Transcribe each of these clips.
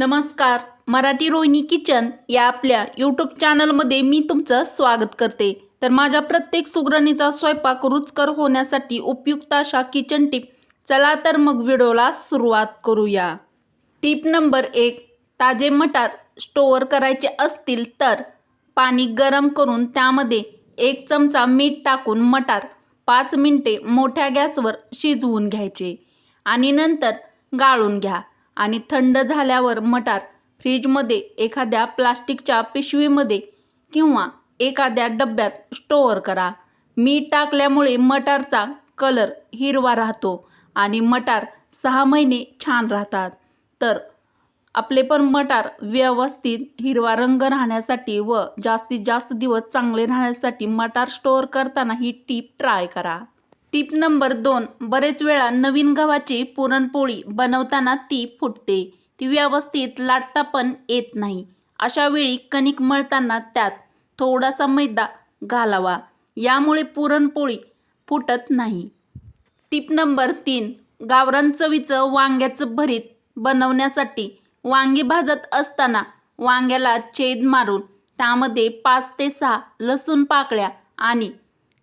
नमस्कार मराठी रोहिणी किचन या आपल्या यूट्यूब चॅनलमध्ये मी तुमचं स्वागत करते. तर माझ्या प्रत्येक सुगरणीचा स्वयंपाक रुचकर होण्यासाठी उपयुक्त अशा किचन टिप चला तर मग व्हिडिओला सुरुवात करूया. टिप नंबर एक ताजे मटार स्टोअर करायचे असतील तर पाणी गरम करून त्यामध्ये एक चमचा मीठ टाकून मटार पाच मिनटे मोठ्या गॅसवर शिजवून घ्यायचे आणि नंतर गाळून घ्या. आणि थंड झाल्यावर मटार फ्रीजमध्ये एखाद्या प्लास्टिकच्या पिशवीमध्ये किंवा एखाद्या डब्यात स्टोअर करा. मीठ टाकल्यामुळे मटारचा कलर हिरवा राहतो आणि मटार सहा महिने छान राहतात. तर आपले पण मटार व्यवस्थित हिरवा रंग राहण्यासाठी व जास्तीत जास्त दिवस चांगले राहण्यासाठी मटार स्टोअर करताना ही टीप ट्राय करा. टीप नंबर दोन बरेच वेळा नवीन गव्हाची पुरणपोळी बनवताना ती फुटते. ती व्यवस्थित लाटता पण येत नाही. अशा वेळी कणिक मळताना त्यात थोडासा मैदा घालावा. यामुळे पुरणपोळी फुटत नाही. टीप नंबर तीन गावरान चवीचं वांग्याचं भरीत बनवण्यासाठी वांगी भाजत असताना वांग्याला छेद मारून त्यामध्ये पाच ते सहा लसूण पाकळ्या आणि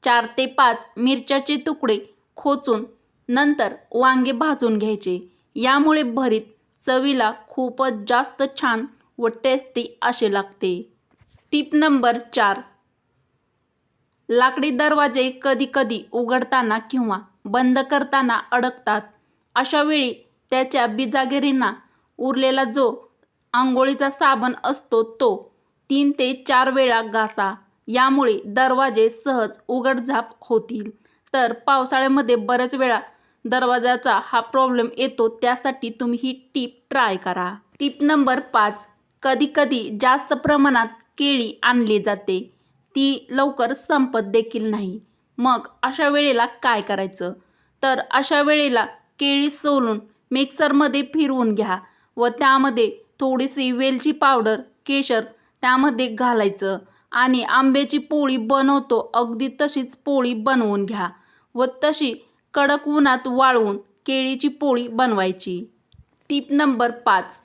चार ते पाच मिरच्याचे तुकडे खोचून नंतर वांगे भाजून घ्यायचे. यामुळे भरीत चवीला खूपच जास्त छान व टेस्टी असे लागते. टीप नंबर चार. लाकडी दरवाजे कधीकधी उघडताना किंवा बंद करताना अडकतात. अशा वेळी त्याच्या बिजागिरींना उरलेला जो आंघोळीचा साबण असतो तो तीन ते चार वेळा घासा. यामुळे दरवाजे सहज उघडझाप होतील. तर पावसाळ्यामध्ये बऱ्याच वेळा दरवाजाचा हा प्रॉब्लेम येतो त्यासाठी तुम्ही ही टीप ट्राय करा. टीप नंबर पाच कधीकधी जास्त प्रमाणात केळी आणली जाते. ती लवकर संपत देखील नाही. मग अशा वेळेला काय करायचं? तर अशा वेळेला केळी सोलून मिक्सरमध्ये फिरवून घ्या व त्यामध्ये थोडीशी वेलची पावडर केशर त्यामध्ये घालायचं. आणि आंब्याची पोळी बनवतो. अगदी तशीच पोळी बनवून घ्या व तशी कडक उन्हात वाळवून केळीची पोळी बनवायची. टीप नंबर पाच.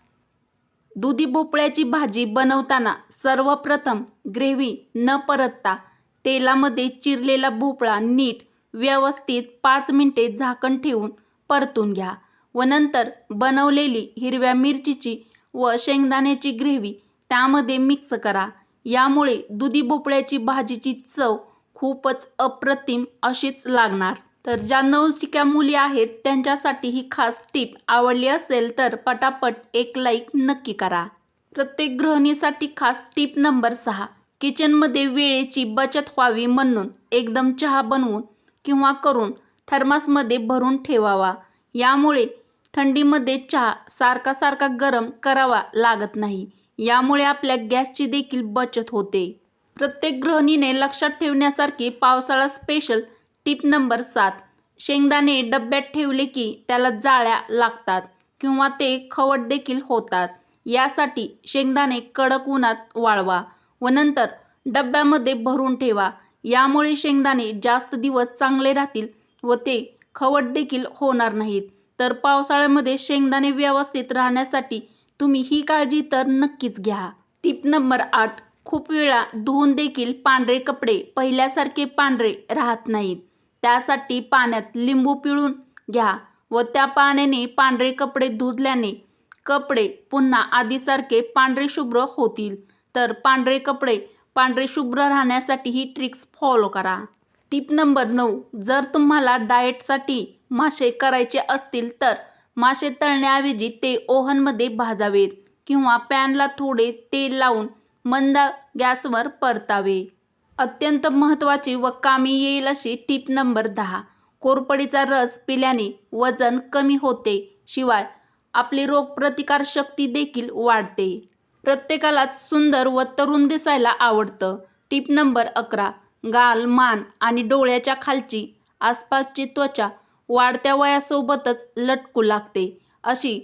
दुधी भोपळ्याची भाजी बनवताना सर्वप्रथम ग्रेव्ही न परतता तेलामध्ये चिरलेला भोपळा नीट व्यवस्थित पाच मिनिटे झाकण ठेवून परतून घ्या व नंतर बनवलेली हिरव्या मिरचीची व शेंगदाण्याची ग्रेव्ही त्यामध्ये मिक्स करा. यामुळे दुधी भोपळ्याची भाजीची चव खूपच अप्रतिम अशीच लागणार. तर ज्या नवशिक्या मुली आहेत त्यांच्यासाठी ही खास टीप आवडली असेल तर पटापट एक लाईक नक्की करा. प्रत्येक गृहिणीसाठी खास टीप नंबर सहा किचनमध्ये वेळेची बचत व्हावी म्हणून एकदम चहा बनवून किंवा करून थर्मासमध्ये भरून ठेवावा. यामुळे थंडीमध्ये चहा सारखा सारखा गरम करावा लागत नाही. यामुळे आपल्या गॅसची देखील बचत होते. प्रत्येक गृहिणीने लक्षात ठेवण्यासारखी पावसाळा स्पेशल टीप नंबर सात. शेंगदाणे डब्यात ठेवले की त्याला जाळ्या लागतात किंवा ते खवट देखील होतात. यासाठी शेंगदाणे कडक उन्हात वाळवा व नंतर डब्यामध्ये भरून ठेवा. यामुळे शेंगदाणे जास्त दिवस चांगले राहतील व ते खवट देखील होणार नाहीत. तर पावसाळ्यामध्ये शेंगदाणे व्यवस्थित राहण्यासाठी तुम्ही ही काळजी तर नक्कीच घ्या. टीप नंबर आठ. खूप वेळा धुवून देखील पांढरे कपडे पहिल्यासारखे पांढरे राहत नाहीत. त्यासाठी पाण्यात लिंबू पिळून घ्या व त्या पाण्याने पांढरे कपडे धुतल्याने कपडे पुन्हा आधीसारखे पांढरे शुभ्र होतील. तर पांढरे कपडे पांढरे शुभ्र राहण्यासाठी ही ट्रिक्स फॉलो करा. टीप नंबर नऊ. जर तुम्हाला डाएटसाठी मासे करायचे असतील तर मासे तळण्याऐवजी ते ओव्हनमध्ये भाजावेत किंवा पॅनला थोडे तेल लावून मंद गॅसवर परतावे. अत्यंत महत्त्वाची व कामी येईल अशी टीप नंबर दहा. कोरपडीचा रस पिल्याने वजन कमी होते शिवाय आपली रोगप्रतिकारशक्ती देखील वाढते. प्रत्येकालाच सुंदर व तरुण दिसायला आवडतं. टीप नंबर अकरा. गाल मान आणि डोळ्याच्या खालची आसपासची त्वचा वाढत्या वयासोबतच लटकू लागते अशी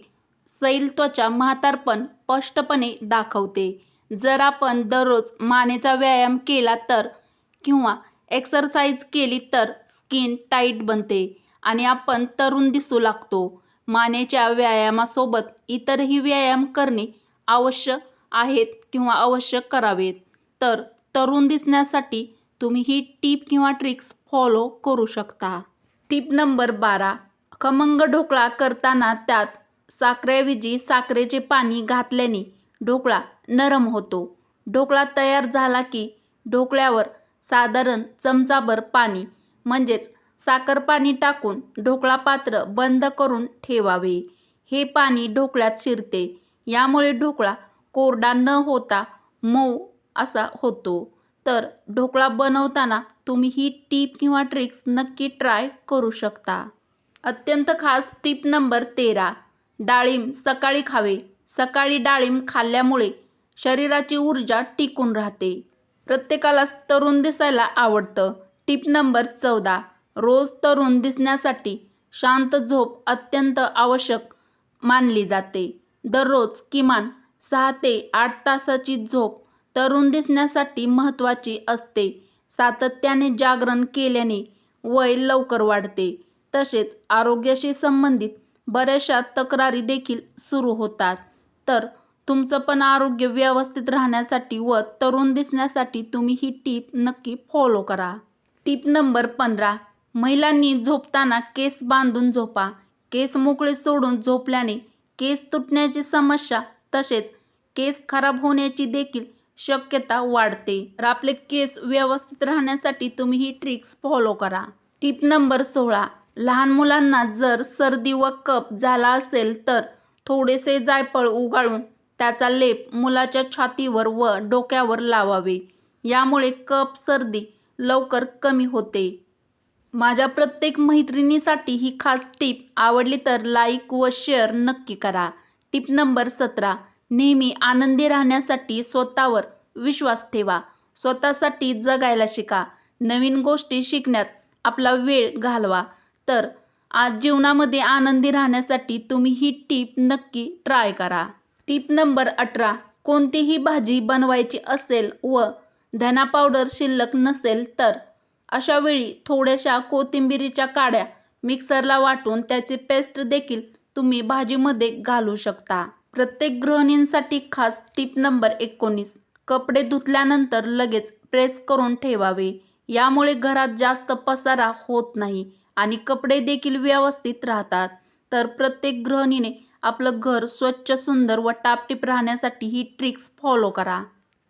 सैल त्वचा म्हातारपण स्पष्टपणे दाखवते. जर आपण दररोज मानेचा व्यायाम केला तर किंवा एक्सरसाइज केली तर स्किन टाईट बनते आणि आपण तरुण दिसू लागतो. मानेच्या व्यायामासोबत इतरही व्यायाम करणे आवश्यक आहेत किंवा आवश्यक करावेत. तर तरुण दिसण्यासाठी तुम्ही ही टीप किंवा ट्रिक्स फॉलो करू शकता. टीप नंबर बारा. खमंग ढोकळा करताना त्यात साखरेऐवजी साखरेचे पाणी घातल्याने ढोकळा नरम होतो. ढोकळा तयार झाला की ढोकळ्यावर साधारण चमचाभर पाणी म्हणजेच साखर पाणी टाकून ढोकळा पात्र बंद करून ठेवावे. हे पाणी ढोकळ्यात शिरते. यामुळे ढोकळा कोरडा न होता मऊ असा होतो. तर ढोकळा बनवताना तुम्ही ही टीप किंवा ट्रिक्स नक्की ट्राय करू शकता. अत्यंत खास टीप नंबर तेरा डाळिंब सकाळी खावे. सकाळी डाळिंब खाल्ल्यामुळे शरीराची ऊर्जा टिकून राहते. प्रत्येकालाच तरुण दिसायला आवडतं. टीप नंबर चौदा रोज तरुण दिसण्यासाठी शांत झोप अत्यंत आवश्यक मानली जाते. दररोज किमान सहा ते आठ तासाची झोप तरुण दिसण्यासाठी महत्त्वाची असते. सातत्याने जागरण केल्याने वय लवकर वाढते. तसेच आरोग्याशी संबंधित बऱ्याचशा तक्रारी देखील सुरू होतात. तर तुमचं पण आरोग्य व्यवस्थित राहण्यासाठी व तरुण दिसण्यासाठी तुम्ही ही टीप नक्की फॉलो करा. टीप नंबर पंधरा महिलांनी झोपताना केस बांधून झोपा. केस मोकळे सोडून झोपल्याने केस तुटण्याची समस्या तसेच केस खराब होण्याची देखील शक्यता वाढते. तर आपले केस व्यवस्थित राहण्यासाठी तुम्ही ही ट्रिक्स फॉलो करा. टिप नंबर सोळा. लहान मुलांना जर सर्दी व कप झाला असेल तर थोडेसे जायफळ उगाळून त्याचा लेप मुलाच्या छातीवर व डोक्यावर लावावे. यामुळे कप सर्दी लवकर कमी होते. माझ्या प्रत्येक मैत्रिणीसाठी ही खास टीप आवडली तर लाईक व शेअर नक्की करा. टिप नंबर सतरा. नेहमी आनंदी राहण्यासाठी स्वतःवर विश्वास ठेवा. स्वतःसाठी जगायला शिका. नवीन गोष्टी शिकण्यात आपला वेळ घालवा. तर आज जीवनामध्ये आनंदी राहण्यासाठी तुम्ही ही टीप नक्की ट्राय करा. टीप नंबर अठरा कोणतीही भाजी बनवायची असेल व धना पावडर शिल्लक नसेल तर अशा वेळी थोड्याशा कोथिंबिरीच्या काड्या मिक्सरला वाटून त्याची पेस्ट देखील तुम्ही भाजीमध्ये घालू शकता. प्रत्येक गृहिणींसाठी खास टीप नंबर एकोणीस. कपडे धुतल्यानंतर लगेच प्रेस करून ठेवावे. यामुळे घरात जास्त पसारा होत नाही आणि कपडे देखील व्यवस्थित राहतात. तर प्रत्येक गृहिणीने आपलं घर स्वच्छ सुंदर व टापटीप राहण्यासाठी ही ट्रिक्स फॉलो करा.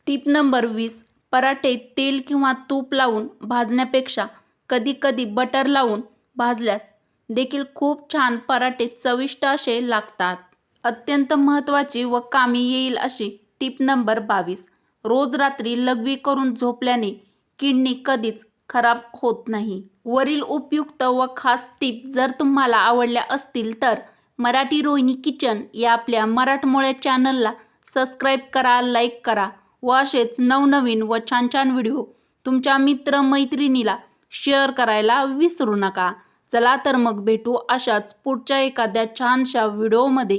टीप नंबर वीस. पराठे तेल किंवा तूप लावून भाजण्यापेक्षा कधीकधी बटर लावून भाजल्यास देखील खूप छान पराठे चविष्ट असे लागतात. अत्यंत महत्त्वाची व कामी येईल अशी टीप नंबर बावीस. रोज रात्री लघवी करून झोपल्याने किडनी कधीच खराब होत नाही. वरील उपयुक्त व खास टीप जर तुम्हाला आवडल्या असतील तर मराठी रोहिणी किचन या आपल्या मराठमोळ्या चॅनलला सबस्क्राईब करा लाईक करा व असेच नवनवीन व छान छान व्हिडिओ तुमच्या मित्र मैत्रिणीला शेअर करायला विसरू नका. चला तर मग भेटू अशाच पुढच्या एखाद्या छानशा व्हिडिओमध्ये.